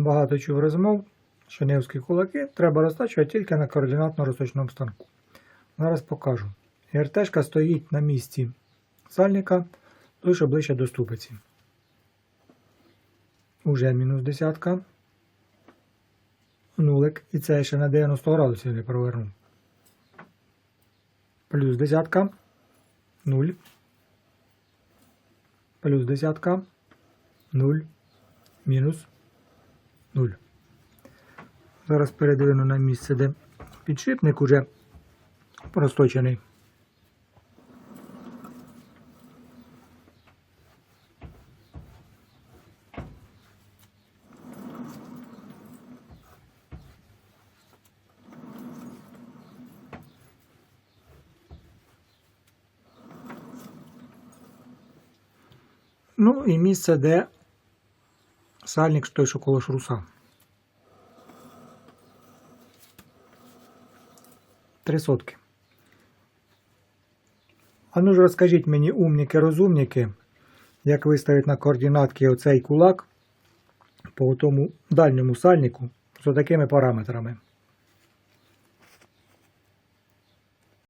Багато чув розмов, що невські кулаки треба розтачувати тільки на координатно-розточному станку. Зараз покажу. РТшка стоїть на місці сальника, що ближче до ступиці. Уже мінус десятка. Нулик. І це ще на 90 градусів не провернув. Плюс десятка. Нуль. Плюс десятка. Нуль. Мінус. Нуль. Зараз передвину на місце, де підшипник уже просточений. Ну і місце, де сальник той, що коло шруса. Три сотки. А ну ж розкажіть мені, умніки-розумніки, як виставити на координатки оцей кулак по тому дальньому сальнику з такими параметрами.